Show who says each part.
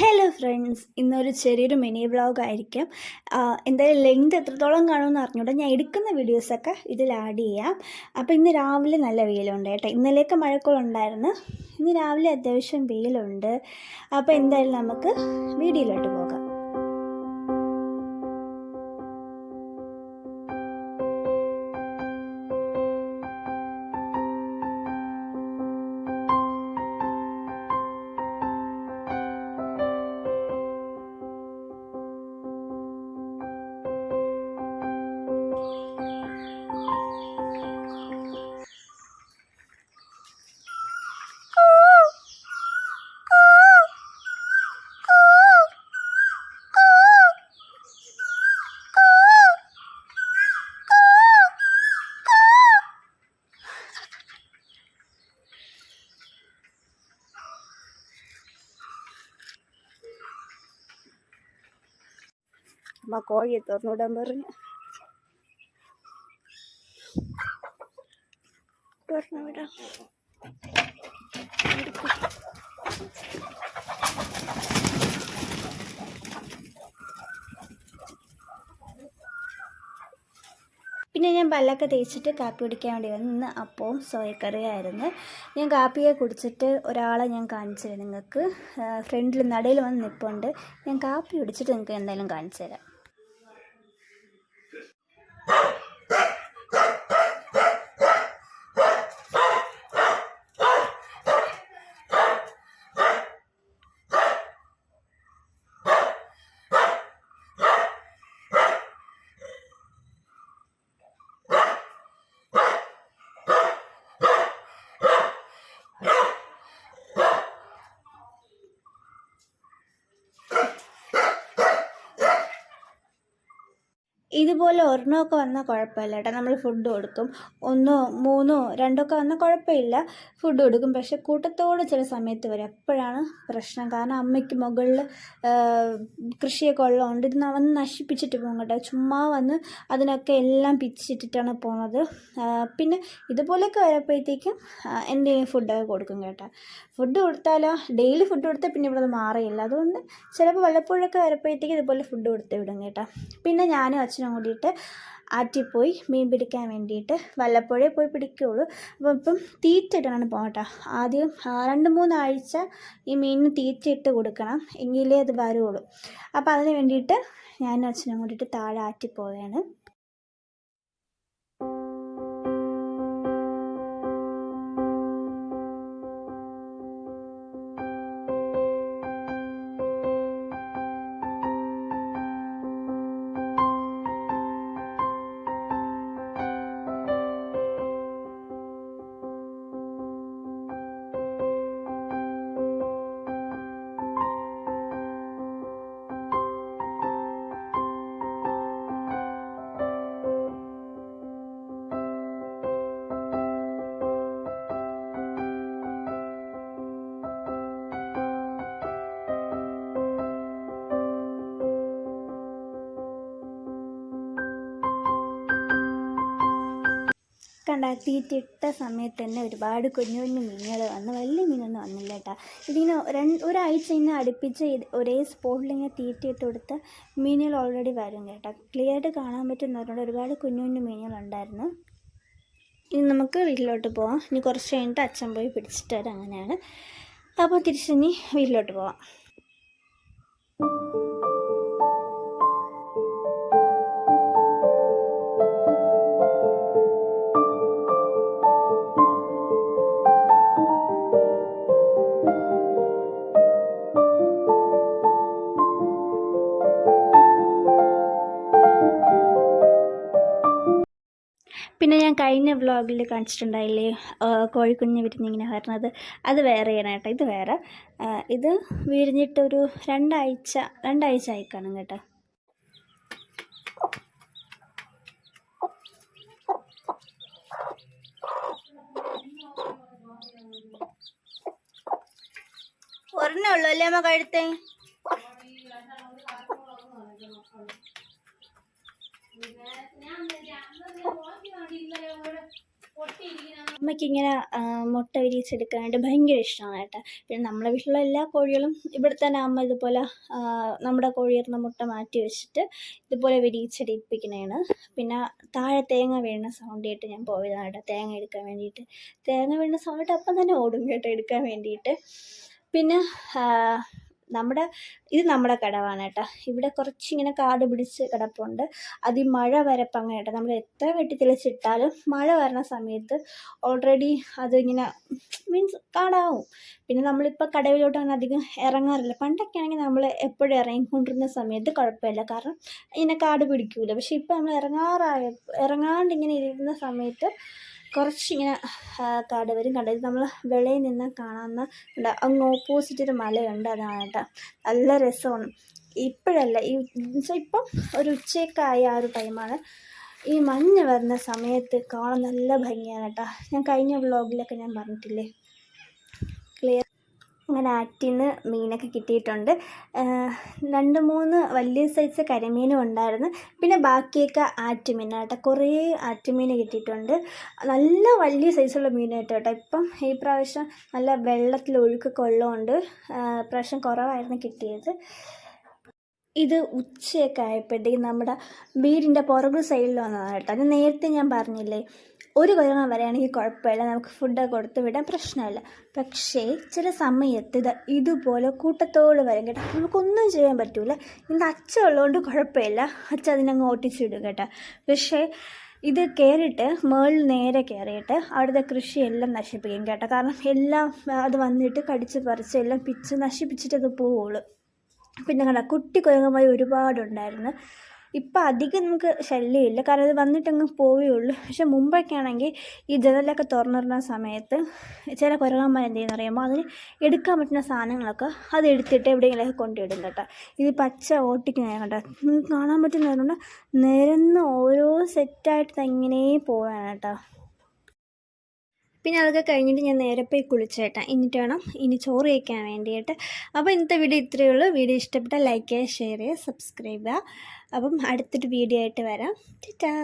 Speaker 1: Hello friends ഇന്നൊരു ചെറിയൊരു mini vlog ആയിരിക്കും. എന്തായാലും ലെങ്ത് എത്രത്തോളം കാണുമെന്ന് അറിഞ്ഞുകൂടെ. ഞാൻ എടുക്കുന്ന വീഡിയോസൊക്കെ ഇതിൽ ആഡ് ചെയ്യാം. അപ്പോൾ ഇന്ന് രാവിലെ നല്ല വെയിലുണ്ട് കേട്ടോ. ഇന്നലെയൊക്കെ മഴക്കോളുണ്ടായിരുന്നു. ഇന്ന് രാവിലെ അത്യാവശ്യം വെയിലുണ്ട്. അപ്പോൾ എന്തായാലും നമുക്ക് വീഡിയോയിലോട്ട് പോകാം. അമ്മ കോഴിയെ തുറന്നുവിടാൻ പറഞ്ഞു. തുറന്നു വിടാം പിന്നെ ഞാൻ പല്ലൊക്കെ തേച്ചിട്ട് കാപ്പി കുടിക്കാൻ വേണ്ടി വന്നു ഇന്ന് അപ്പവും സോയക്കറിയായിരുന്നു. ഞാൻ കാപ്പിയെ കുടിച്ചിട്ട് ഒരാളെ ഞാൻ കാണിച്ചു തരാം നിങ്ങൾക്ക് ഫ്രണ്ടിൽ നടയിൽ വന്ന് നിൽപ്പുണ്ട് ഞാൻ കാപ്പി കുടിച്ചിട്ട് നിങ്ങൾക്ക് എന്തായാലും കാണിച്ചു തരാം ഇതുപോലെ ഒരെണ്ണമൊക്കെ വന്നാൽ കുഴപ്പമില്ല കേട്ടോ. നമ്മൾ ഫുഡ് കൊടുക്കും. ഒന്നോ മൂന്നോ രണ്ടൊക്കെ വന്നാൽ കുഴപ്പമില്ല. ഫുഡ് കൊടുക്കും. പക്ഷെ കൂട്ടത്തോടെ ചില സമയത്ത് വരും. എപ്പോഴാണ് പ്രശ്നം. കാരണം അമ്മയ്ക്ക് മുകളിൽ കൃഷിയൊക്കെ ഉള്ളതുകൊണ്ട് ഇത് വന്ന് നശിപ്പിച്ചിട്ട് പോകും കേട്ടോ. ചുമ്മാ വന്ന് അതിനൊക്കെ എല്ലാം പിച്ചിട്ടിട്ടാണ് പോകുന്നത് പിന്നെ ഇതുപോലെയൊക്കെ വരുമ്പോഴത്തേക്കും എന്തെങ്കിലും ഫുഡൊക്കെ കൊടുക്കും കേട്ടോ. ഫുഡ് കൊടുത്താലോ? ഡെയിലി ഫുഡ് കൊടുത്താൽ പിന്നെ ഇവിടെ മാറിയില്ല അതുകൊണ്ട് ചിലപ്പോൾ വല്ലപ്പോഴൊക്കെ വരപ്പോഴത്തേക്കും ഇതുപോലെ ഫുഡ് കൊടുത്ത് വിടും കേട്ടോ. പിന്നെ ഞാനും അച്ഛനും കൂടിയിട്ട് ആറ്റിൽ പോയി മീൻ പിടിക്കാൻ വേണ്ടിയിട്ട് വല്ലപ്പോഴേ പോയി പിടിക്കുകയുള്ളൂ അപ്പം ഇപ്പം തീറ്റ പോകട്ടോ. ആദ്യം രണ്ട് മൂന്നാഴ്ച ഈ മീനിന് തീറ്റ ഇട്ട് കൊടുക്കണം എങ്കിലേ അത് വരുള്ളൂ. അപ്പോൾ അതിന് വേണ്ടിയിട്ട് ഞാനും അച്ഛനും കൂടിയിട്ട് താഴെ ആറ്റിൽ കണ്ട തീറ്റ ഇട്ട സമയത്ത് തന്നെ ഒരുപാട് കുഞ്ഞു കുഞ്ഞു മീനുകൾ വന്ന് വലിയ മീനൊന്നും വന്നില്ല കേട്ടോ. ഇതിങ്ങനെ രണ്ട് ഒരാഴ്ച ഇങ്ങനെ അടുപ്പിച്ച് ഒരേ സ്പോട്ടിൽ ഇങ്ങനെ തീറ്റ ഇട്ട് കൊടുത്ത മീനുകൾ ഓൾറെഡി വരും കേട്ടോ. ക്ലിയർ ആയിട്ട് കാണാൻ പറ്റുന്നവരോട് ഒരുപാട് കുഞ്ഞു കുഞ്ഞു മീനുകളുണ്ടായിരുന്നു ഇനി നമുക്ക് വീട്ടിലോട്ട് പോവാം. ഇനി കുറച്ച് കഴിഞ്ഞിട്ട് അച്ഛൻ പോയി പിടിച്ചിട്ട് വരാം അങ്ങനെയാണ്. അപ്പോൾ തിരിച്ചിനി വീട്ടിലോട്ട് പോവാം. പിന്നെ ഞാൻ കഴിഞ്ഞ വ്ളോഗിൽ കാണിച്ചിട്ടുണ്ടായില്ലേ കോഴിക്കുഞ്ഞ് വിരിഞ്ഞിങ്ങനെ വരുന്നത്. അത് വേറെയാണ് കേട്ടോ ഇത് വേറെ. ഇത് ഇത് വിരിഞ്ഞിട്ടൊരു രണ്ടാഴ്ച രണ്ടാഴ്ച ആയി കാണും കേട്ടോ. ഒരെണ്ണേ ഉള്ളൂ അല്ലേ അമ്മ കഴുത്തേ? അമ്മയ്ക്കിങ്ങനെ ഇങ്ങനെ മുട്ട വിരിയിച്ചെടുക്കാനായിട്ട് ഭയങ്കര ഇഷ്ടമാണ് കേട്ടോ. പിന്നെ നമ്മളെ വീട്ടിലുള്ള എല്ലാ കോഴികളും ഇവിടെ തന്നെ അമ്മ ഇതുപോലെ നമ്മുടെ കോഴിയിരുന്ന മുട്ട മാറ്റി വെച്ചിട്ട് ഇതുപോലെ വിരിയിച്ചെടുപ്പിക്കുന്നതാണ്. പിന്നെ താഴെ തേങ്ങ വീണ സൗണ്ട് കേട്ട് ഞാൻ പോയതാണ് കേട്ടോ. തേങ്ങ എടുക്കാൻ വേണ്ടിയിട്ട്. തേങ്ങ വീണ സൗണ്ട് അപ്പം തന്നെ ഓടും കേട്ടോ എടുക്കാൻ വേണ്ടിയിട്ട്. പിന്നെ നമ്മുടെ ഇത് നമ്മുടെ കടവാണ് കേട്ടോ. ഇവിടെ കുറച്ചിങ്ങനെ കാട് പിടിച്ച് കിടപ്പുണ്ട്. അത് ഈ മഴ വരപ്പങ്ങനെ കേട്ടോ. നമ്മൾ എത്ര വെട്ടി തെളിച്ചിട്ടാലും മഴ വരുന്ന സമയത്ത് ഓൾറെഡി അത് ഇങ്ങനെ മീൻസ് കാടാവും. പിന്നെ നമ്മളിപ്പോൾ കടവിലോട്ട് അങ്ങനെ അധികം ഇറങ്ങാറില്ല. പണ്ടൊക്കെ ആണെങ്കിൽ നമ്മൾ എപ്പോഴും ഇറങ്ങിക്കൊണ്ടിരുന്ന സമയത്ത് കുഴപ്പമില്ല. കാരണം ഇങ്ങനെ കാട് പിടിക്കൂല. പക്ഷേ ഇപ്പോൾ നമ്മൾ ഇറങ്ങാറായ ഇറങ്ങാണ്ട് ഇങ്ങനെ ഇരുന്ന സമയത്ത് കുറച്ചിങ്ങനെ കാട് വരും. കണ്ടത് നമ്മൾ വെളിയിൽ നിന്ന് കാണാവുന്ന ഉണ്ട് അങ്ങ് ഓപ്പോസിറ്റ് ഒരു മലയുണ്ട് അതാണ് നല്ല രസമാണ്. ഇപ്പോഴല്ല ഈ വെച്ചാൽ ഇപ്പം ഒരു ഉച്ചയ്ക്കായ ആ ഒരു ടൈമാണ് ഈ മഞ്ഞ് വരുന്ന സമയത്ത് കാണാൻ നല്ല ഭംഗിയാണ് കേട്ടോ. ഞാൻ കഴിഞ്ഞ വ്ളോഗിലൊക്കെ ഞാൻ പറഞ്ഞിട്ടില്ലേ? ക്ലിയർ അങ്ങനെ ആറ്റിൽ നിന്ന് മീനൊക്കെ കിട്ടിയിട്ടുണ്ട്. രണ്ട് മൂന്ന് വലിയ സൈസ് കരിമീനും ഉണ്ടായിരുന്നു. പിന്നെ ബാക്കിയൊക്കെ ആറ്റുമീൻ കേട്ടോ കുറേ ആറ്റുമീൻ കിട്ടിയിട്ടുണ്ട്. നല്ല വലിയ സൈസുള്ള മീൻ കേട്ടോ ഇപ്പം ഈ പ്രാവശ്യം നല്ല വെള്ളത്തിൽ ഒഴുക്കൊക്കെ ഉള്ളതുകൊണ്ട് പ്രാവശ്യം കുറവായിരുന്നു കിട്ടിയത്. ഇത് ഉച്ചയൊക്കെ ആയപ്പോഴത്തേക്കും നമ്മുടെ വീടിന്റെ പുറകു സൈഡിൽ വന്നതാണ് കേട്ടോ അത് നേരത്തെ ഞാൻ പറഞ്ഞില്ലേ ഒരു കൊല്ലം വരെയാണെങ്കിൽ കുഴപ്പമില്ല. നമുക്ക് ഫുഡ് കൊടുത്ത് വിടാൻ പ്രശ്നമില്ല. പക്ഷേ ചില സമയത്ത് ഇത് ഇതുപോലെ കൂട്ടത്തോട് വരും കേട്ടോ. നമുക്കൊന്നും ചെയ്യാൻ പറ്റൂല. ഇന്ന് അച്ഛ ഉള്ളതുകൊണ്ട് കുഴപ്പമില്ല. അച്ഛ അതിനങ്ങ് ഓട്ടിച്ചിടും കേട്ടോ. പക്ഷേ ഇത് കയറിയിട്ട് മേളിൽ നേരെ കയറിയിട്ട് അവിടുത്തെ കൃഷിയെല്ലാം നശിപ്പിക്കും കേട്ടോ. കാരണം എല്ലാം അത് വന്നിട്ട് കടിച്ച് പറിച്ച് എല്ലാം പിച്ച് നശിപ്പിച്ചിട്ട് അത് പോവുള്ളൂ. പിന്നെ കണ്ട കുട്ടി കുരങ്ങന്മാർ ഒരുപാടുണ്ടായിരുന്നു. ഇപ്പം അധികം നമുക്ക് ശല്യമില്ല. കാരണം അത് വന്നിട്ടങ്ങ് ഉള്ളൂ പക്ഷെ മുമ്പൊക്കെ ആണെങ്കിൽ ഈ ജനലൊക്കെ തുറന്നിടുന്ന സമയത്ത് ചില കുരങ്ങന്മാർ എന്ത് ചെയ്യുന്ന പറയുമ്പോൾ അതിന് എടുക്കാൻ പറ്റുന്ന സാധനങ്ങളൊക്കെ അത് എടുത്തിട്ട് എവിടെയെങ്കിലുമൊക്കെ കൊണ്ടിടും കേട്ടോ. ഇത് പച്ച ഓട്ടിക്കുന്ന കേട്ടോ നിങ്ങൾക്ക് കാണാൻ പറ്റുന്ന നിരന്ന് ഓരോ സെറ്റായിട്ട് ഇങ്ങനെ പോവാണ് കേട്ടോ. പിന്നെ അതൊക്കെ കഴിഞ്ഞിട്ട് ഞാൻ നേരെ പോയി കുളിച്ചേട്ടാ. എന്നിട്ട് വേണം ഇനി ചോറ് കഴിക്കാൻ വേണ്ടിയിട്ട്. അപ്പോൾ ഇന്നത്തെ വീഡിയോ ഇത്രയേ ഉള്ളൂ. വീഡിയോ ഇഷ്ടപ്പെട്ടാൽ ലൈക്ക് ചെയ്യുക ഷെയർ ചെയ്യുക സബ്സ്ക്രൈബ് ചെയ്യുക. അപ്പം അടുത്തൊരു വീഡിയോ ആയിട്ട് വരാം. ടാ